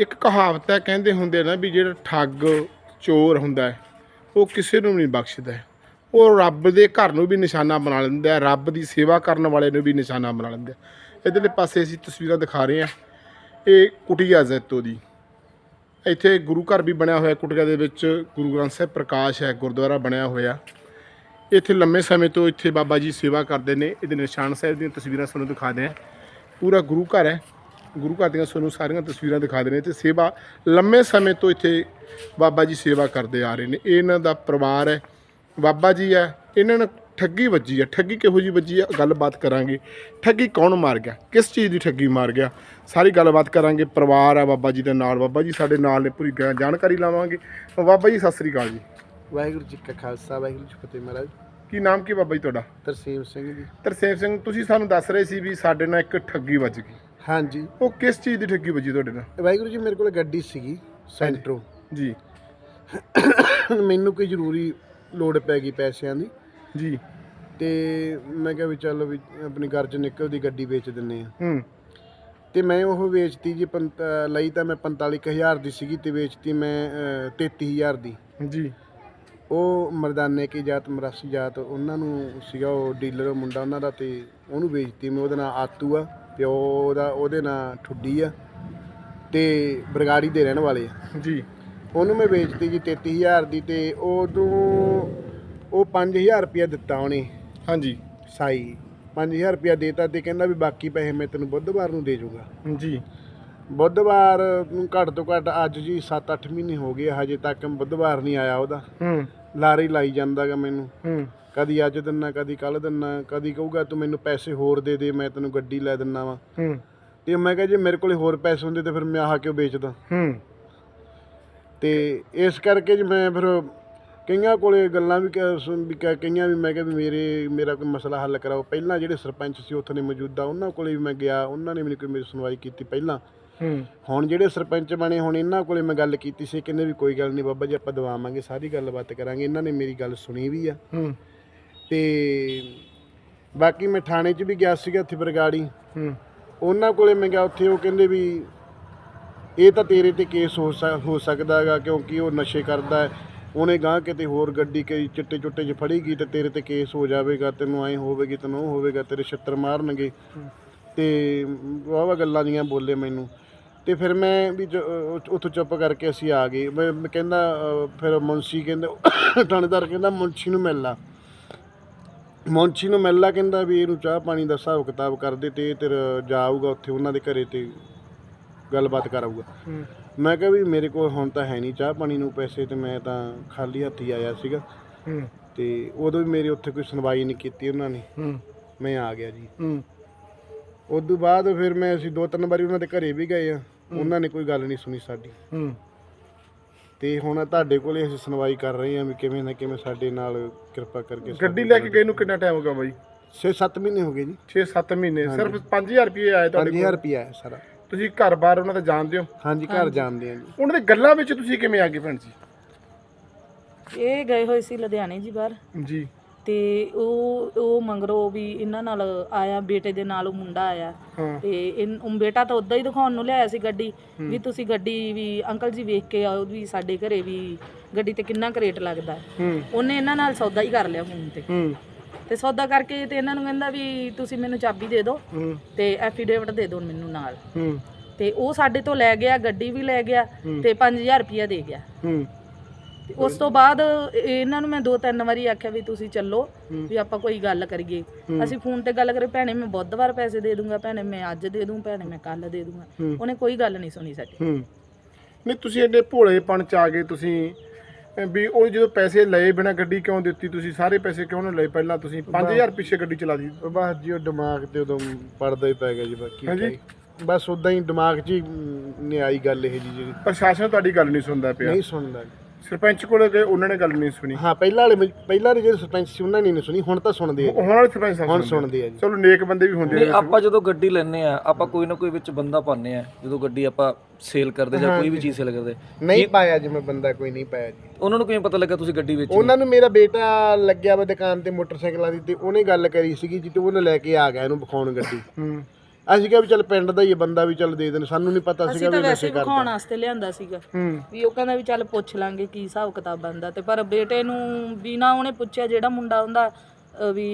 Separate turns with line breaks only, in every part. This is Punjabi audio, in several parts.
ਇੱਕ ਕਹਾਵਤ ਹੈ, ਕਹਿੰਦੇ ਹੁੰਦੇ ਨਾ ਵੀ ਜਿਹੜਾ ਠੱਗ ਚੋਰ ਹੁੰਦਾ ਹੈ, ਉਹ ਕਿਸੇ ਨੂੰ ਨਹੀਂ ਬਖਸ਼ਦਾ ਉਹ ਰੱਬ ਦੇ ਘਰ ਨੂੰ ਵੀ ਨਿਸ਼ਾਨਾ ਬਣਾ ਲੈਂਦਾ ਹੈ, ਰੱਬ ਦੀ ਸੇਵਾ ਕਰਨ ਵਾਲੇ ਨੂੰ ਵੀ ਨਿਸ਼ਾਨਾ ਬਣਾ ਲੈਂਦਾ ਹੈ। ਇਧਰਲੇ ਪਾਸੇ ਅਸੀਂ ਤਸਵੀਰਾਂ ਦਿਖਾ ਰਹੇ ਹਾਂ, ਇਹ ਕੁਟੀਆ ਜ਼ੈਤੋ ਦੀ ਇੱਥੇ ਗੁਰੂ ਘਰ ਵੀ ਬਣਿਆ ਹੋਇਆ ਕੁਟੀਆ ਦੇ ਵਿੱਚ, ਗੁਰੂ ਗ੍ਰੰਥ ਸਾਹਿਬ ਪ੍ਰਕਾਸ਼ ਹੈ, ਗੁਰਦੁਆਰਾ ਬਣਿਆ ਹੋਇਆ। ਇੱਥੇ ਲੰਮੇ ਸਮੇਂ ਤੋਂ ਇੱਥੇ ਬਾਬਾ ਜੀ ਸੇਵਾ ਕਰਦੇ ਨੇ, ਇਹਦੇ ਨਿਸ਼ਾਨ ਸਾਹਿਬ ਦੀਆਂ ਤਸਵੀਰਾਂ ਤੁਹਾਨੂੰ ਦਿਖਾ ਦਿਆਂ। ਪੂਰਾ ਗੁਰੂ ਘਰ ਹੈ। ਗੁਰੂ ਘਰ ਦੀਆਂ ਤੁਹਾਨੂੰ ਸਾਰੀਆਂ ਤਸਵੀਰਾਂ ਦਿਖਾਦੇ ਨੇ ਤੇ ਸੇਵਾ ਲੰਮੇ ਸਮੇਂ ਤੋਂ ਇੱਥੇ ਬਾਬਾ ਜੀ ਸੇਵਾ ਕਰਦੇ ਆ ਰਹੇ ਨੇ। ਇਹ ਇਹਨਾਂ ਦਾ ਪਰਿਵਾਰ ਹੈ ਬਾਬਾ ਜੀ ਹੈ ਇਹਨਾਂ ਨੂੰ ਠੱਗੀ ਵੱਜੀ ਹੈ। ਠੱਗੀ ਕਿਹੋ ਜੀ ਵੱਜੀ ਹੈ? ਗੱਲਬਾਤ ਕਰਾਂਗੇ। ਠੱਗੀ ਕੌਣ ਮਾਰ ਗਿਆ? ਕਿਸ ਚੀਜ਼ ਦੀ ਠੱਗੀ ਮਾਰ ਗਿਆ? ਸਾਰੀ ਗੱਲਬਾਤ ਕਰਾਂਗੇ। ਪਰਿਵਾਰ ਹੈ ਬਾਬਾ ਜੀ ਦੇ ਨਾਲ। ਬਾਬਾ ਜੀ ਸਾਡੇ ਨਾਲ ਨੇ ਪੂਰੀ ਜਾਣਕਾਰੀ ਲਾਵਾਂਗੇ। ਬਾਬਾ ਜੀ ਸਤਿ ਸ੍ਰੀ ਅਕਾਲ ਜੀ।
ਵਾਹਿਗੁਰੂ ਜੀ ਕਾ ਖਾਲਸਾ ਵਾਹਿਗੁਰੂ ਜੀ ਫਤਿਹ ਮਹਾਰਾਜ।
ਕੀ ਨਾਮ ਕੀ ਬਾਬਾ ਜੀ ਤੁਹਾਡਾ?
ਤਰਸੇਮ ਸਿੰਘ ਜੀ।
ਤਰਸੇਮ ਸਿੰਘ ਤੁਸੀਂ ਸਾਨੂੰ ਦੱਸ ਰਹੇ ਸੀ ਵੀ ਸਾਡੇ ਨਾਲ ਇੱਕ ਠੱਗੀ ਵੱਜ ਗਈ।
ਹਾਂਜੀ।
ਉਹ ਕਿਸ ਚੀਜ਼ ਦੀ ਠੱਗੀ ਵੱਜੀ ਤੁਹਾਡੇ ਨਾਲ?
ਵਾਹਿਗੁਰੂ ਜੀ ਮੇਰੇ ਕੋਲ ਗੱਡੀ ਸੀਗੀ ਸੈਂਟਰੋ
ਜੀ।
ਮੈਨੂੰ ਕੋਈ ਜ਼ਰੂਰੀ ਲੋੜ ਪੈ ਗਈ ਪੈਸਿਆਂ ਦੀ।
ਜੀ।
ਤੇ ਮੈਂ ਕਿਹਾ ਵੀ ਚੱਲ ਵੀ ਆਪਣੀ ਘਰ ਚ ਨਿਕਲਦੀ ਗੱਡੀ ਵੇਚ ਦਿੰਨੇ ਆ
ਹੂੰ।
ਤੇ ਮੈਂ ਉਹ ਵੇਚਤੀ ਜੀ ਪੰਤ- ਅਹ ਲਈ ਤਾਂ ਮੈਂ 45000 ਦੀ ਸੀਗੀ ਤੇ ਵੇਚਤੀ ਮੈਂ ਅਹ, 33000 ਦੀ।
ਜੀ।
ਉਹ ਮਰਦਾਨੇ ਕੀ ਜਾਤ ਮਰਾਸੀ ਜਾਤ ਉਹਨਾਂ ਨੂੰ ਸੀਗਾ ਉਹ ਡੀਲਰ ਮੁੰਡਾ ਉਹਨਾਂ ਦਾ ਤੇ ਉਹਨੂੰ ਵੇਚਤੀ ਮੈਂ ਉਹਦਾ ਨਾਂ ਆਤੂ ਆ। ਪਿਓ ਉਹਦਾ ਉਹਦੇ ਨਾਂ ਠੁੱਡੀ ਆ ਤੇ ਬਰਗਾੜੀ ਦੇ ਰਹਿਣ ਵਾਲੇ ਆ।
ਜੀ।
ਉਹਨੂੰ ਮੈਂ ਵੇਚਤੀ ਜੀ 33000 ਦੀ ਤੇ ਉਦੋਂ ਉਹ 5000 ਰੁਪਇਆ ਦਿੱਤਾ ਉਹਨੇ।
ਹਾਂਜੀ।
ਸਾਈ 5000 ਰੁਪਇਆ ਦੇਤਾ ਤੇ ਕਹਿੰਦਾ ਵੀ ਬਾਕੀ ਪੈਸੇ ਮੈਂ ਤੈਨੂੰ ਬੁੱਧਵਾਰ ਨੂੰ ਦੇ ਜਾਊਗਾ
ਜੀ।
ਬੁੱਧਵਾਰ ਨੂੰ ਘੱਟ ਤੋਂ ਘੱਟ ਅੱਜ ਜੀ 7-8 ਮਹੀਨੇ ਹੋ ਗਏ ਆ, ਹਜੇ ਤੱਕ ਬੁੱਧਵਾਰ ਨਹੀਂ ਆਇਆ ਉਹਦਾ।
ਹੂੰ।
ਲਾਰੀ ਲਾਈ ਜਾਂਦਾਗਾ ਮੈਨੂੰ।
ਹੂੰ।
ਕਦੀ ਅੱਜ ਦਿੰਨਾ ਕਦੀ ਕੱਲ ਦਿੰਨਾ ਕਦੀ ਕਹੂਗਾ ਤੂੰ ਮੈਨੂੰ ਪੈਸੇ ਹੋਰ ਦੇ ਦੇ ਮੈਂ ਤੈਨੂੰ ਗੱਡੀ ਲੈ ਦਿੰਨਾ ਵਾ।
ਹੂੰ।
ਤੇ ਮੈਂ ਕਿਹਾ ਜੇ ਮੇਰੇ ਕੋਲੇ ਹੋਰ ਪੈਸੇ ਹੁੰਦੇ ਤੇ ਫਿਰ ਮੈਂ ਆਹ ਕਿਉਂ ਵੇਚਦਾ?
ਹੂੰ।
ਤੇ ਇਸ ਕਰਕੇ ਜੀ ਮੈਂ ਫਿਰ ਕਈਆਂ ਕੋਲੇ ਗੱਲਾਂ ਵੀ ਵੀ ਕਈਆਂ ਵੀ ਮੈਂ ਕਿਹਾ ਵੀ ਮੇਰੇ ਮੇਰਾ ਕੋਈ ਮਸਲਾ ਹੱਲ ਕਰਾਓ। ਪਹਿਲਾਂ ਜਿਹੜੇ ਸਰਪੰਚ ਸੀ ਉੱਥੇ ਨੇ ਮੌਜੂਦਾ ਉਹਨਾਂ ਕੋਲੇ ਵੀ ਮੈਂ ਗਿਆ ਉਹਨਾਂ ਨੇ ਮੈਨੂੰ ਕੋਈ ਮੇਰੀ ਸੁਣਵਾਈ ਕੀਤੀ ਪਹਿਲਾਂ।
ਹੂੰ।
ਹੁਣ ਜਿਹੜੇ ਸਰਪੰਚ ਬਣੇ ਹੁਣ ਇਹਨਾਂ ਕੋਲੇ ਮੈਂ ਗੱਲ ਕੀਤੀ ਸੀ ਕਹਿੰਦੇ ਵੀ ਕੋਈ ਗੱਲ ਨਹੀਂ ਬਾਬਾ ਜੀ ਆਪਾਂ ਦਵਾਵਾਂਗੇ ਸਾਰੀ ਗੱਲਬਾਤ ਕਰਾਂਗੇ ਇਹਨਾਂ ਨੇ ਮੇਰੀ ਗੱਲ ਸੁਣੀ ਵੀ ਆ।
ਹੂੰ।
ਤੇ ਬਾਕੀ ਮੈਂ ਥਾਣੇ 'ਚ ਵੀ ਗਿਆ ਸੀਗਾ ਇੱਥੇ ਬਰਗਾੜੀ।
ਹੂੰ।
ਉਹਨਾਂ ਕੋਲੇ ਮੈਂ ਗਿਆ ਉੱਥੇ ਉਹ ਕਹਿੰਦੇ ਵੀ ਇਹ ਤਾਂ ਤੇਰੇ ਤੇ ਕੇਸ ਹੋ ਹੋ ਸਕਦਾ ਹੈਗਾ ਕਿਉਂਕਿ ਉਹ ਨਸ਼ੇ ਕਰਦਾ ਹੈ। ਉਹਨੇ ਗਾਂ ਕਿਤੇ ਹੋਰ ਗੱਡੀ ਕਈ ਚਿੱਟੇ ਚੁੱਟੇ 'ਚ ਫੜੀਗੀ ਤੇ ਤੇਰੇ ਤੇ ਕੇਸ ਹੋ ਜਾਵੇਗਾ ਤੈਨੂੰ ਐਂ ਹੋਵੇਗੀ ਤੈਨੂੰ ਉਹ ਹੋਵੇਗਾ ਤੇਰੇ ਛੱਤਰ ਮਾਰਨਗੇ। ਤੇ ਵਾਹਵਾ ਗੱਲਾਂ ਦੀਆਂ ਬੋਲੇ ਮੈਨੂੰ। ਤੇ ਫਿਰ ਮੈਂ ਵੀ ਉੱਥੋਂ ਚੁੱਪ ਕਰਕੇ ਅਸੀਂ ਆ ਗਏ। ਮੈਂ ਕਹਿੰਦਾ ਫਿਰ ਮੁੰਸ਼ੀ ਕਹਿੰਦਾ ਥਾਣੇਦਾਰ ਕਹਿੰਦਾ ਮੁੰਸ਼ੀ ਨੂੰ ਮਿਲ ਲਾ। ਮੁੰਸ਼ੀ ਨੂੰ ਮਿਲ ਕਹਿੰਦਾ ਵੀ ਇਹਨੂੰ ਚਾਹ ਪਾਣੀ ਦਾ ਹਿਸਾਬ ਕਿਤਾਬ ਕਰ ਦੇ ਤੇ ਇਹ ਜਾਊਗਾ ਉੱਥੇ ਉਹਨਾਂ ਦੇ ਘਰੇ ਤੇ ਗੱਲਬਾਤ ਕਰਾਊਗਾ।
ਹੂੰ।
ਮੈਂ ਕਿਹਾ ਵੀ ਮੇਰੇ ਕੋਲ ਹੁਣ ਤਾਂ ਹੈ ਨਹੀਂ ਚਾਹ ਪਾਣੀ ਨੂੰ ਪੈਸੇ ਤੇ ਮੈਂ ਤਾਂ ਖਾਲੀ ਹੱਥੀ ਆਇਆ ਸੀਗਾ।
ਹੂੰ।
ਤੇ ਉਦੋਂ ਵੀ ਮੇਰੀ ਉੱਥੇ ਕੋਈ ਸੁਣਵਾਈ ਨਹੀਂ ਕੀਤੀ ਉਹਨਾਂ ਨੇ।
ਹੂੰ।
ਮੈਂ ਆ ਗਿਆ ਜੀ।
ਹੂੰ।
ਉਸ ਤੋਂ ਬਾਅਦ ਫਿਰ ਮੈਂ ਅਸੀਂ ਦੋ ਤਿੰਨ ਵਾਰੀ ਉਹਨਾਂ ਦੇ ਘਰੇ ਵੀ ਗਏ ਆ। ਉਹਨਾਂ ਨੇ ਕੋਈ ਗੱਲ ਨਹੀਂ ਸੁਣੀ ਸਾਡੀ।
ਹੂੰ।
ਤੇ ਹੁਣ ਤੁਹਾਡੇ ਕੋਲੇ ਅਸੀਂ ਸੁਣਵਾਈ ਕਰ ਰਹੇ ਹਾਂ ਵੀ ਕਿਵੇਂ ਨਾ ਕਿਵੇਂ ਸਾਡੇ ਨਾਲ ਕਿਰਪਾ ਕਰਕੇ
ਗੱਡੀ ਲੈ ਕੇ ਗਏ ਨੂੰ ਕਿੰਨਾ ਟਾਈਮ ਹੋ ਗਿਆ ਬਾਈ?
6-7 ਮਹੀਨੇ ਹੋ ਗਏ ਜੀ।
6-7 ਮਹੀਨੇ ਸਿਰਫ 5000 ਰੁਪਏ ਆਏ ਤੁਹਾਡੇ
5000
ਕੋਲ?
ਰੁਪਿਆ ਹੈ ਸਾਰਾ।
ਤੁਸੀਂ ਘਰ-ਬਾਰ ਉਹਨਾਂ ਦਾ ਜਾਣਦੇ ਹੋ?
ਹਾਂਜੀ ਘਰ ਜਾਣਦੇ ਆ ਜੀ।
ਉਹਨਾਂ ਦੇ ਗੱਲਾਂ ਵਿੱਚ ਤੁਸੀਂ ਕਿਵੇਂ ਆ ਗਏ ਭੈਣ ਜੀ?
ਇਹ ਗਏ ਹੋਏ ਸੀ ਲੁਧਿਆਣੇ ਜੀ ਬਾਹਰ।
ਜੀ।
ਤੇ ਉਹ ਉਹ ਮੰਗਰੋ ਵੀ ਇਹਨਾਂ ਨਾਲ ਆਇਆ ਬੇਟੇ ਦੇ ਨਾਲ ਉਹ ਮੁੰਡਾ ਆਇਆ। ਤੇ ਇਨ- ਉਹ ਬੇਟਾ ਤਾਂ ਉਦਾਂ ਹੀ ਦਿਖਾਉਣ ਨੂੰ ਲਿਆਇਆ ਸੀ ਗੱਡੀ। ਵੀ ਤੁਸੀਂ ਗੱਡੀ ਵੀ ਅੰਕਲ ਜੀ ਵੇਖ ਕੇ ਆਓ ਵੀ ਸਾਡੇ ਘਰੇ ਵੀ ਗੱਡੀ ਤੇ ਕਿੰਨਾ ਕੁ ਰੇਟ ਲੱਗਦਾ। ਹੈ। ਉਹਨੇ ਇਹਨਾਂ ਨਾਲ ਸੌਦਾ ਹੀ ਕਰ ਲਿਆ ਫੋਨ ਤੇ। ਤੇ ਸੌਦਾ ਕਰਕੇ ਤੇ ਇਹਨਾਂ ਨੂੰ ਕਹਿੰਦਾ ਵੀ ਤੁਸੀਂ ਮੈਨੂੰ ਚਾਬੀ ਦੇ ਦਿਓ ਤੇ ਐਫੀਡੇਵਿਟ ਦੇ ਦਿਓ ਮੈਨੂੰ ਨਾਲ। ਤੇ ਉਹ ਸਾਡੇ ਤੋਂ ਲੈ ਗਿਆ ਗੱਡੀ ਵੀ ਲੈ ਗਿਆ ਤੇ 5000 ਰੁਪਇਆ ਦੇ ਗਿਆ। ਤੇ ਉਸ ਤੋਂ ਬਾਅਦ ਇਹ- ਇਹਨਾਂ ਨੂੰ ਮੈਂ ਦੋ ਤਿੰਨ ਵਾਰੀ ਆਖਿਆ ਵੀ ਤੁਸੀਂ ਚੱਲੋ ਵੀ ਆਪਾਂ ਕੋਈ ਗੱਲ ਕਰੀਏ। ਅਸੀਂ ਫੋਨ ਤੇ ਗੱਲ ਕਰੇ ਭੈਣੇ ਮੈਂ ਬੁੱਧਵਾਰ ਪੈਸੇ ਦੇ ਦੂੰਗਾ ਭੈਣੇ ਮੈਂ ਅੱਜ ਦੇ ਦੂੰ ਭੈਣੇ ਮੈਂ ਕੱਲ ਦੇ ਦੂੰਗਾ। ਉਹਨੇ ਕੋਈ ਗੱਲ ਨਹੀਂ ਸੁਣੀ ਸਾਡੀ।
ਹੂੰ। ਨਹੀਂ ਤੁਸੀਂ ਐਡੇ ਭੋਲੇਪਣ ਚ ਆ ਗਏ ਤੁਸੀਂ ਵੀ ਉਹ ਜਦੋਂ ਪੈਸੇ ਲਏ ਬਿਨਾ ਗੱਡੀ ਕਿਉਂ ਦਿੱਤੀ ਤੁਸੀਂ? ਸਾਰੇ ਪੈਸੇ ਕਿਉਂ ਨਾ ਲਏ? ਪਹਿਲਾਂ ਤੁਸੀਂ 5000 ਪਿੱਛੇ ਗੱਡੀ ਚਲਾ ਦੀ
ਬਸ ਜੀ ਉਹ ਦਿਮਾਗ ਤੇ ਉਦੋਂ ਪੜਦਾ ਹੀ ਪੈ ਗਿਆ ਜੀ ਬਾਕੀ
ਹਾਂਜੀ।
ਬਸ ਉਦਾਂ ਹੀ ਦਿਮਾਗ 'ਚ ਹੀ ਨਹੀਂ ਆਈ ਗੱਲ ਇਹ ਜੀ ਜਿਹੜੀ।
ਪ੍ਰਸ਼ਾਸਨ ਤੁਹਾਡੀ ਗੱਲ ਨਹੀਂ ਸੁਣਦਾ ਪਿਆ।
ਨਹੀਂ ਸੁਣਦਾ।
ਸਰਪੰਚ ਕੋਲ ਗਏ ਉਹਨਾਂ ਨੇ ਗੱਲ ਨਹੀਂ ਸੁਣੀ।
ਹਾਂ ਪਹਿਲਾਂ ਵਾਲੇ ਵਿੱਚ- ਪਹਿਲਾਂ ਦੇ ਜਿਹੜੇ ਸਰਪੰਚ ਸੀ ਉਹਨਾਂ ਨੇ ਨਹੀਂ ਸੁਣੀ ਹੁਣ ਤਾਂ ਸੁਣਦੇ ਆ ਜੀ।
ਹੁਣ ਵਾਲੇ ਸਰਪੰਚ ਸਾਹਿਬ
ਹੁਣ
ਸੁਣਦੇ
ਆ। ਜੀ।
ਚਲੋ ਨੇਕ ਬੰਦੇ ਵੀ ਹੁੰਦੇ ਨੇ
ਆਪਾਂ ਜਦੋਂ ਗੱਡੀ ਲੈਨੇ ਆ ਆਪਾਂ ਕੋਈ ਨਾ ਕੋਈ ਵਿੱਚ ਬੰਦਾ ਪਾਉਂਦੇ ਆ ਜਦੋਂ ਗੱਡੀ ਆਪਾਂ ਸੇਲ ਕਰਦੇ ਜਾਂ ਕੋਈ ਵੀ ਚੀਜ਼ ਸੇਲ ਕਰਦੇ।
ਨਹੀਂ ਪਾਇਆ ਜੀ ਮੈਂ ਬੰਦਾ ਕੋਈ ਨਹੀਂ ਪਾਇਆ ਜੀ।
ਉਹਨਾਂ ਨੂੰ ਕਿਵੇਂ ਪਤਾ ਲੱਗਾ ਤੁਸੀਂ ਗੱਡੀ ਵੇਚੀ
ਉਹਨਾਂ ਨੂੰ ਮੇਰਾ ਬੇਟਾ ਲੱਗਿਆ ਵਾ ਦੁਕਾਨ ਤੇ ਮੋਟਰਸਾਈਕਲਾਂ ਦੀ ਤੇ ਉਹਨੇ ਗੱਲ ਕਰੀ ਸੀਗੀ ਜੀ ਤੇ ਉਹਨੇ ਲੈ ਕੇ ਆ ਗਿਆ ਇਹਨੂੰ ਵਿਖਾਉਣ ਗੱਡੀ।
ਹੂੰ।
ਅਸੀਂ ਕਿਹਾ ਵੀ ਚੱਲ ਪਿੰਡ ਦਾ ਹੀ ਹੈ ਬੰਦਾ ਵੀ ਚੱਲ ਦੇ ਦੇਣ ਸਾਨੂੰ ਨਹੀਂ ਪਤਾ
ਅਸੀਂ
ਸੀਗਾ
ਤਾਂ
ਵੀ
ਵੈਸੇ ਵਿਖਾਉਣ
ਕਰਦਾ।
ਵਾਸਤੇ ਲਿਆਂਦਾ ਸੀਗਾ।
ਹੂੰ।
ਵੀ ਉਹ ਕਹਿੰਦਾ ਵੀ ਚੱਲ ਪੁੱਛ ਲਾਂਗੇ ਕੀ ਹਿਸਾਬ ਕਿਤਾਬ ਬਣਦਾ ਤੇ ਪਰ ਬੇਟੇ ਨੂੰ ਵੀ ਨਾ ਉਹਨੇ ਪੁੱਛਿਆ ਜਿਹੜਾ ਮੁੰਡਾ ਹੁੰਦਾ ਵੀ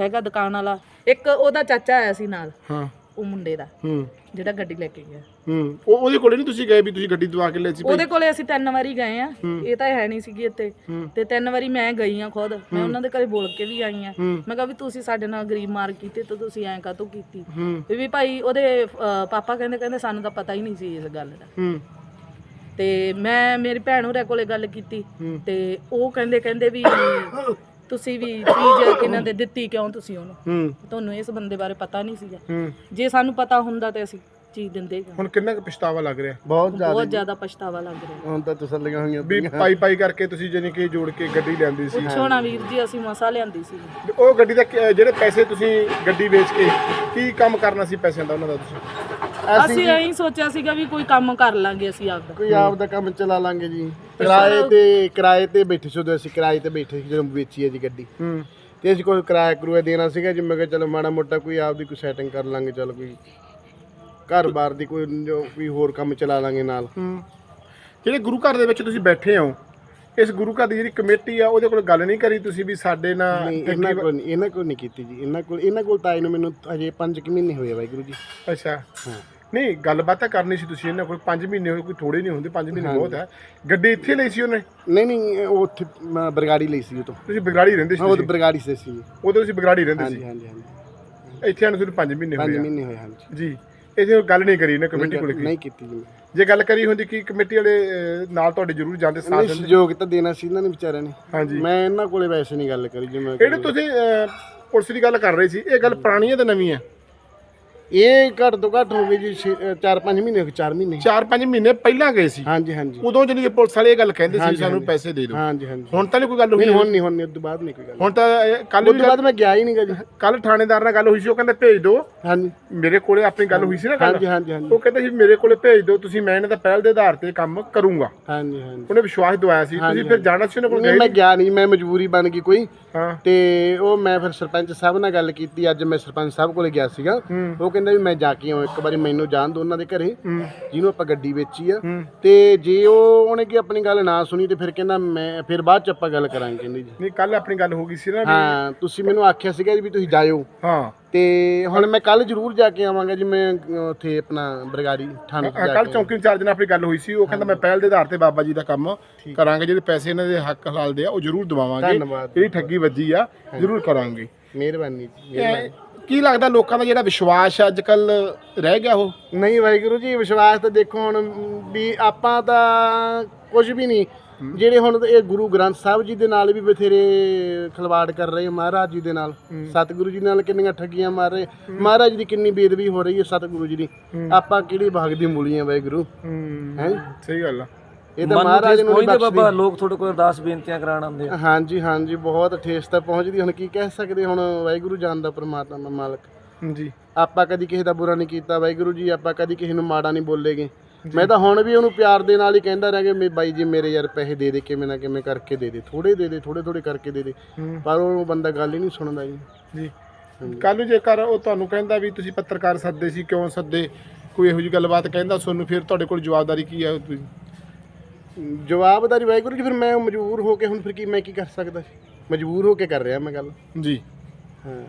ਹੈਗਾ ਦੁਕਾਨ ਵਾਲਾ ਇੱਕ ਉਹਦਾ ਚਾਚਾ ਆਇਆ ਸੀ ਨਾਲ
ਹਾਂ।
ਉਹ ਮੁੰਡੇ ਦਾ
ਹੂੰ।
ਜਿਹੜਾ ਗੱਡੀ ਲੈ ਕੇ ਗਿਆ।
ਹੂੰ ਉਹ ਉਹਦੇ ਕੋਲੇ ਨਹੀਂ ਤੁਸੀਂ ਗਏ ਵੀ ਤੁਸੀਂ ਗੱਡੀ ਦਵਾ ਕੇ ਲੈ ਸੀ ਭਾਈ?
ਉਹਦੇ ਕੋਲੇ ਅਸੀਂ ਤਿੰਨ ਵਾਰੀ ਗਏ ਆ। ਇਹ ਤਾਂ ਹੈ ਨਹੀਂ ਸੀਗੀ ਇੱਥੇ।
ਹੂੰ।
ਤੇ ਤਿੰਨ ਵਾਰੀ ਮੈਂ ਗਈ ਆ ਖੁਦ। ਮੈਂ ਉਹਨਾਂ ਦੇ ਘਰੇ ਬੋਲ ਕੇ ਵੀ ਆਈ ਆ।
ਹੂੰ।
ਮੈਂ ਕਿਹਾ ਵੀ ਤੁਸੀਂ ਸਾਡੇ ਨਾਲ ਗਰੀਬ ਮਾਰ ਕੀਤੀ ਤੇ ਤੁਸੀਂ ਐਂ ਕਾਤੋਂ ਕੀਤੀ?
ਹੂੰ।
ਵੀ ਵੀ ਭਾਈ ਉਹਦੇ ਅਹ, ਪਾਪਾ ਕਹਿੰਦੇ ਕਹਿੰਦੇ ਸਾਨੂੰ ਤਾਂ ਪਤਾ ਹੀ ਨਹੀਂ ਸੀ ਇਸ ਗੱਲ ਦਾ।
ਹੂੰ।
ਤੇ ਮੈਂ ਮੇਰੀ ਭੈਣ ਹੋਰਾਂ ਕੋਲੇ ਗੱਲ ਕੀਤੀ।
ਹੂੰ।
ਤੇ ਉਹ ਕਹਿੰਦੇ ਕਹਿੰਦੇ ਵੀ ਤੁਸੀਂ ਵੀ ਚੀਜ਼ ਕਿਹਨਾਂ ਦੇ ਦਿੱਤੀ ਕਿਉਂ ਤੁਸੀਂ ਉਹਨੂੰ?
ਹੂੰ।
ਤੁਹਾਨੂੰ ਇਸ ਬੰਦੇ ਬਾਰੇ ਪਤਾ ਨਹੀਂ ਸੀਗਾ।
ਹੂੰ।
ਜੇ ਸਾਨੂੰ ਪਤਾ ਹੁੰਦਾ ਤੇ ਅਸੀਂ ਚੀਜ਼ ਦਿੰਦੇ ਕਿਉਂ?
ਹੁਣ ਕਿੰਨਾ ਕੁ ਪਛਤਾਵਾ ਲੱਗ ਰਿਹਾ?
ਬਹੁਤ ਜ਼ਿਆਦਾ
ਬਹੁਤ ਜ਼ਿਆਦਾ ਪਛਤਾਵਾ ਲੱਗ ਰਿਹਾ।
ਹੁਣ ਤਾਂ ਤਸੱਲੀਆਂ ਹੋਈਆਂ
ਵੀ ਪਾਈ ਪਾਈ ਕਰਕੇ ਤੁਸੀਂ ਜਾਨੀ ਕਿ ਜੋੜ ਕੇ ਗੱਡੀ ਲਿਆਂਦੀ ਸੀ।
ਪੁੱਛੋ ਨਾ ਵੀਰ ਜੀ ਅਸੀਂ ਮਸਾ ਲਿਆਂਦੀ ਸੀ।
ਉਹ ਗੱਡੀ ਦਾ ਕੀ- ਜਿਹੜੇ ਪੈਸੇ ਤੁਸੀਂ ਗੱਡੀ ਵੇਚ ਕੇ ਕੀ ਕੰਮ ਕਰਨਾ ਸੀ ਪੈਸਿਆਂ ਦਾ ਉਹਨਾਂ ਦਾ ਤੁਸੀਂ?
ਅਸੀਂ ਐਂ ਸੋਚਿਆ ਸੀਗਾ ਵੀ ਕੋਈ ਕੰਮ ਕਰ ਲਾਂਗੇ ਅਸੀਂ ਆਪਦਾ।
ਕੋਈ ਆਪ ਦਾ ਕੰਮ ਚਲਾ ਲਾਂਗੇ ਜੀ। ਕਿਰਾਏ ਤੇ ਕਿਰਾਏ ਤੇ ਬੈਠੇ ਸੀ ਉਦੋਂ ਅਸੀਂ ਕਿਰਾਏ ਤੇ ਬੈਠੇ ਸੀ ਜਦੋਂ ਵੇਚੀ ਹੈ ਜੀ ਗੱਡੀ।
ਹੂੰ।
ਤੇ ਅਸੀਂ ਕੋਈ ਕਿਰਾਇਆ ਕਰੂਆ ਦੇਣਾ ਸੀਗਾ ਜੀ ਮੈਂ ਕਿਹਾ ਚਲੋ ਮਾੜਾ ਮੋਟਾ ਕੋਈ ਆਪਦੀ ਕੋਈ ਸੈਟਿੰਗ ਕਰ ਲਾਂਗੇ ਚਲ ਕੋਈ ਘਰ-ਬਾਰ ਦੀ ਕੋਈ ਜੋ ਕੋਈ ਹੋਰ ਕੰਮ ਚਲਾ ਲਾਂਗੇ ਨਾਲ।
ਹੂੰ। ਜਿਹੜੇ ਗੁਰੂ ਘਰ ਦੇ ਵਿੱਚ ਤੁਸੀਂ ਬੈਠੇ ਹੋ ਇਸ ਗੁਰੂ ਘਰ ਦੀ ਜਿਹੜੀ ਕਮੇਟੀ ਆ ਉਹਦੇ ਕੋਲ ਗੱਲ ਨਹੀਂ ਕਰੀ ਤੁਸੀਂ ਵੀ ਸਾਡੇ ਨਾਲ
ਨਹੀਂ ਇਹਨਾਂ ਕੋਲ ਨਹੀਂ ਇਹਨਾਂ ਕੋਲ ਨਹੀਂ ਕੀਤੀ ਜੀ। ਇਹਨਾਂ ਕੋਲ ਇਹਨਾਂ ਕੋਲ ਤਾਂ ਆਏ ਨੂੰ ਮੈਨੂੰ ਅਜੇ 5 ਕਿ ਮਹੀਨੇ ਹੋਏ ਆ ਵਾਹਿਗੁਰੂ ਜੀ।
ਅੱਛਾ।
ਹਾਂ।
ਨਹੀਂ ਗੱਲਬਾਤ ਤਾਂ ਕਰਨੀ ਸੀ ਤੁਸੀਂ ਇਹਨਾਂ ਕੋਲ। 5 ਮਹੀਨੇ ਹੋਏ ਕੋਈ ਥੋੜੇ ਨਹੀਂ ਹੁੰਦੇ 5 ਮਹੀਨੇ ਬਹੁਤ ਹੈ ਗੱਡੀ ਇੱਥੇ ਲਈ ਸੀ ਉਹਨੇ?
ਨਹੀਂ ਨਹੀਂ ਉਹ ਉੱਥੇ ਮੈਂ ਬਰਗਾੜੀ ਲਈ ਸੀ ਉਹ ਤੋਂ।
ਤੁਸੀਂ ਬਗਰਾੜੀ ਰਹਿੰਦੇ ਸੀ
ਹਾਂ ਉਹ ਤਾਂ
ਤੁਸੀਂ।
ਬਰਗਾੜੀ ਸੇ ਸੀ।
ਉਦੋਂ ਤੁਸੀਂ ਬਗਰਾੜੀ ਰਹਿੰਦੇ
ਹਾਂਜੀ
ਸੀ?
ਹਾਂਜੀ ਹਾਂਜੀ
ਇੱਥੇ ਆਣ ਤੁਹਾਨੂੰ 5 ਮਹੀਨੇ
5
ਹੋਏ ਆ।
ਮਹੀਨੇ ਹੋਏ ਹਾਂਜੀ।
ਜੀ। ਇਹਦੇ ਗੱਲ ਨਹੀਂ ਕਰੀ ਨਾ ਕਮੇਟੀ ਕੋਲ
ਨਹੀਂ ਕੀਤੀ ਜੀ।
ਗੱਲ ਕਰੀ ਹੁੰਦੀ ਕਿ ਕਮੇਟੀ ਵਾਲੇ ਅਹ, ਨਾਲ ਤੁਹਾਡੇ ਜ਼ਰੂਰ ਜਾਂਦੇ ਸਾਥ ਦਿੰਦੇ।
ਸਹਿਯੋਗ ਤਾਂ ਦੇਣਾ ਸੀ ਇਹਨਾਂ ਨੇ ਵਿਚਾਰਿਆਂ ਨੇ।
ਹਾਂਜੀ।
ਮੈਂ ਇਹਨਾਂ ਕੋਲੇ ਵੈਸੇ ਨਹੀਂ ਗੱਲ ਕਰੀ ਜਿਵੇਂ
ਜਿਹੜੇ ਤੁਸੀਂ ਅਹ, ਪੁਲਿਸ ਦੀ ਗੱਲ ਕਰ ਰਹੇ ਸੀ। ਇਹ ਗੱਲ ਪੁਰਾਣੀ ਹੈ ਤੇ ਨਵੀਂ ਹੈ
ਇਹ ਘੱਟ ਤੋਂ ਘੱਟ ਹੋ ਗਈ ਜੀ 4-5 ਮਹੀਨੇ ਹੋ ਗਏ 4 ਮਹੀਨੇ
4-5 ਮਹੀਨੇ ਪਹਿਲਾਂ ਗਏ ਸੀ।
ਹਾਂਜੀ ਹਾਂਜੀ।
ਉਦੋਂ ਜਿਹੜੀ ਕਿ ਪੁਲਿਸ ਵਾਲੇ ਇਹ ਗੱਲ ਕਹਿੰਦੇ ਸੀ ਸਾਨੂੰ। ਪੈਸੇ ਦੇ ਦਿਓ।
ਹਾਂਜੀ ਹਾਂਜੀ।
ਹੁਣ ਤਾਂ ਨਹੀਂ ਕੋਈ ਗੱਲ ਹੋਈ।
ਹੁਣ ਨਹੀਂ ਹੁਣ ਨਹੀਂ ਉਸ ਤੋਂ ਬਾਅਦ ਨਹੀਂ ਕੋਈ ਗੱਲ।
ਹੁਣ ਤਾਂ ਕੱਲ
ਉਸ ਤੋਂ ਬਾਅਦ ਮੈਂ ਗਿਆ ਹੀ ਨਹੀਂਗਾ ਜੀ।
ਕੱਲ ਥਾਣੇਦਾਰ ਨਾਲ ਗੱਲ ਹੋਈ ਸੀ ਉਹ ਕਹਿੰਦੇ ਭੇਜ ਦਿਓ।
ਹਾਂਜੀ।
ਮੇਰੇ ਕੋਲੇ ਆਪਣੀ ਗੱਲ ਹੋਈ ਸੀ ਨਾ
ਹਾਂਜੀ ਹਾਂਜੀ ਹਾਂਜੀ।
ਉਹ ਕਹਿੰਦੇ ਸੀ ਮੇਰੇ ਕੋਲੇ ਭੇਜ ਦਿਓ ਤੁਸੀਂ ਮੈਂ ਇਹਨਾਂ ਦਾ ਪਹਿਲ ਦੇ ਆਧਾਰ ਤੇ ਕੰਮ ਕਰੂੰਗਾ।
ਹਾਂਜੀ ਹਾਂਜੀ।
ਉਹਨੇ ਵਿਸ਼ਵਾਸ ਦਵਾਇਆ ਸੀ ਤੁਸੀਂ ਫਿਰ ਜਾਣਾ ਸੀ ਉਹਨਾਂ ਕੋਲ ਗਏ
ਮੈਂ ਗਿਆ ਨਹੀਂ ਮੈਂ ਮਜਬੂਰੀ ਬਣ ਗਈ ਕੋਈ।
ਹਾਂ।
ਤੇ ਉਹ ਮੈਂ ਫਿਰ ਸਰਪੰਚ ਸਾਹਿਬ ਨਾਲ ਗੱਲ ਕੀਤੀ ਅੱਜ ਮੈਂ ਸਰਪੰਚ ਸਾਹਿਬ ਕੋਲੇ ਗਿਆ ਸੀਗਾ। ਉਹ ਕਹਿੰਦਾ ਵੀ ਮੈਂ ਜਾ ਕੇ ਆਉਂ ਇੱਕ ਵਾਰੀ ਮੈਨੂੰ ਜਾਣ ਦੋ ਉਹਨਾਂ ਦੇ ਘਰੇ। ਜਿਹਨੂੰ ਆਪਾਂ ਗੱਡੀ ਵੇਚੀ ਆ। ਤੇ ਜੇ ਉਹ ਉਹਨੇ ਕੀ ਆਪਣੀ ਗੱਲ ਨਾ ਸੁਣੀ ਤੇ ਫਿਰ ਕਹਿੰਦਾ ਮੈਂ ਫਿਰ ਬਾਅਦ ਚ ਆਪਾਂ ਗੱਲ ਕਰਾਂਗੇ ਕਹਿੰਦੇ ਜੀ।
ਨਹੀਂ ਕੱਲ ਆਪਣੀ ਗੱਲ ਹੋ ਗਈ ਸੀ ਨਾ ਵੀ
ਹਾਂ ਤੁਸੀਂ ਮੈਨੂੰ ਆਖਿਆ ਸੀਗਾ ਜੀ ਵੀ ਤੁਸੀਂ ਜਾਇਓ।
ਹਾਂ।
ਤੇ ਹੁਣ ਮੈਂ ਕੱਲ ਜ਼ਰੂਰ ਜਾ ਕੇ ਆਵਾਂਗਾ ਜੀ ਮੈਂ ਉੱਥੇ ਆਪਣਾ ਬਰਗਾੜੀ ਥਾਣੇ ਤੇ ਜਾ
ਕੱਲ
ਕੇ
ਚੌਂਕੀ ਇੰਚਾਰਜ ਨਾਲ ਆਪਣੀ ਗੱਲ ਹੋਈ ਸੀ ਉਹ ਕਹਿੰਦਾ ਮੈਂ ਪਹਿਲ ਦੇ ਆਧਾਰ ਤੇ ਬਾਬਾ ਜੀ ਦਾ ਕੰਮ ਕਰਾਂਗੇ ਜਿਹੜੇ ਪੈਸੇ ਇਹਨਾਂ ਦੇ ਹੱਕ ਹਲਾਲ ਦੇ ਆ ਉਹ ਜ਼ਰੂਰ ਦਵਾਵਾਂਗੇ।
ਧੰਨਵਾਦ।
ਜਿਹੜੀ ਠੱਗੀ ਵੱਜੀ ਆ ਜ਼ਰੂਰ ਕਰਾਂਗੇ।
ਮਿਹਰਬਾਨੀ ਜੀ ਮਿਹਰਬਾਨੀ।
ਕੀ ਲੱਗਦਾ ਲੋਕਾਂ ਦਾ ਜਿਹੜਾ ਵਿਸ਼ਵਾਸ ਅੱਜ ਕੱਲ ਰਹਿ ਗਿਆ ਉਹ?
ਨਹੀਂ ਵਾਹਿਗੁਰੂ ਜੀ ਵਿਸ਼ਵਾਸ ਤਾਂ ਦੇਖੋ ਹੁਣ ਵੀ ਆਪਾਂ ਤਾਂ ਕੁਝ ਵੀ ਨਹੀਂ। ਜਿਹੜੇ ਹੁਣ ਇਹ ਗੁਰੂ ਗ੍ਰੰਥ ਸਾਹਿਬ ਜੀ ਦੇ ਨਾਲ ਵੀ ਬਥੇਰੇ ਖਿਲਵਾੜ ਕਰ ਰਹੇ ਮਹਾਰਾਜ ਜੀ ਦੇ ਨਾਲ। ਸਤਿਗੁਰੂ ਜੀ ਨਾਲ ਕਿੰਨੀਆਂ ਠੱਗੀਆਂ ਮਾਰ ਰਹੇ ਮਹਾਰਾਜ ਦੀ ਕਿੰਨੀ ਬੇਦਬੀ ਹੋ ਰਹੀ ਹੈ ਸਤਿਗੁਰੂ ਜੀ ਦੀ। ਆਪਾਂ ਕਿਹੜੀ ਭਾਗ ਦੀ ਮੂਲੀਆਂ ਵਾਹਿਗੁਰੂ?
ਹੈ? ਸਹੀ ਗੱਲ ਆ।
ਇਹ ਤਾਂ ਮਹਾਰਾਜ ਨੂੰ ਨਹੀਂ
ਬਾਬਾ ਲੋਕ ਤੁਹਾਡੇ ਕੋਲ ਅਰਦਾਸ ਬੇਨਤੀਆਂ ਕਰਾਉਣ ਆਉਂਦੇ ਆ।
ਹਾਂਜੀ ਹਾਂਜੀ ਬਹੁਤ ਠੇਸ ਤਾਂ ਪਹੁੰਚਦੀ ਹੁਣ ਕੀ ਕਹਿ ਸਕਦੇ ਹੁਣ ਵਾਹਿਗੁਰੂ ਜਾਣਦਾ ਪ੍ਰਮਾਤਮਾ ਮਾਲਕ।
ਜੀ।
ਆਪਾਂ ਕਦੀ ਕਿਸੇ ਦਾ ਬੁਰਾ ਨਹੀਂ ਕੀਤਾ ਵਾਹਿਗੁਰੂ ਜੀ ਆਪਾਂ ਕਦੀ ਕਿਸੇ ਨੂੰ ਮਾੜਾ ਨਹੀਂ ਬੋਲੇਗੇ। ਮੈਂ ਤਾਂ ਹੁਣ ਵੀ ਉਹਨੂੰ ਪਿਆਰ ਦੇ ਨਾਲ ਹੀ ਕਹਿੰਦਾ ਰਿਹਾ ਕਿ ਮੇ ਬਾਈ ਜੀ ਮੇਰੇ ਯਾਰ ਪੈਸੇ ਦੇ ਦੇ ਕਿਵੇਂ ਨਾ ਕਿਵੇਂ ਕਰਕੇ ਦੇ ਦੇ। ਥੋੜੇ ਦੇ ਦੇ ਥੋੜੇ ਥੋੜੇ ਕਰਕੇ ਦੇ ਦੇ। ਪਰ ਉਹ ਬੰਦਾ ਗੱਲ ਹੀ ਨਹੀਂ ਸੁਣਦਾ ਜੀ।
ਜੀ। ਕੱਲ ਨੂੰ ਜੇਕਰ ਉਹ ਤੁਹਾਨੂੰ ਕਹਿੰਦਾ ਵੀ ਤੁਸੀਂ ਪੱਤਰਕਾਰ ਸੱਦੇ ਸੀ ਕਿਉਂ ਸੱਦੇ? ਕੋਈ ਇਹੋ ਜਿਹੀ ਗੱਲਬਾਤ ਕਹਿੰਦਾ ਤੁਹਾਨੂੰ ਫਿਰ ਤੁਹਾਡੇ ਕੋਲ ਜਵਾਬਦਾਰੀ ਕੀ ਹੈ? ਤੁਸੀਂ
ਜਵਾਬਦਾਰੀ ਵਾਹਿਗੁਰੂ ਜੀ ਫਿਰ ਮੈਂ ਮਜਬੂਰ ਹੋ ਕੇ ਹੁਣ ਫਿਰ ਕੀ ਮੈਂ ਕੀ ਕਰ ਸਕਦਾ ਸੀ ਮਜਬੂਰ ਹੋ ਕੇ ਕਰ ਰਿਹਾ ਮੈਂ ਗੱਲ।
ਜੀ।
ਹਾਂ।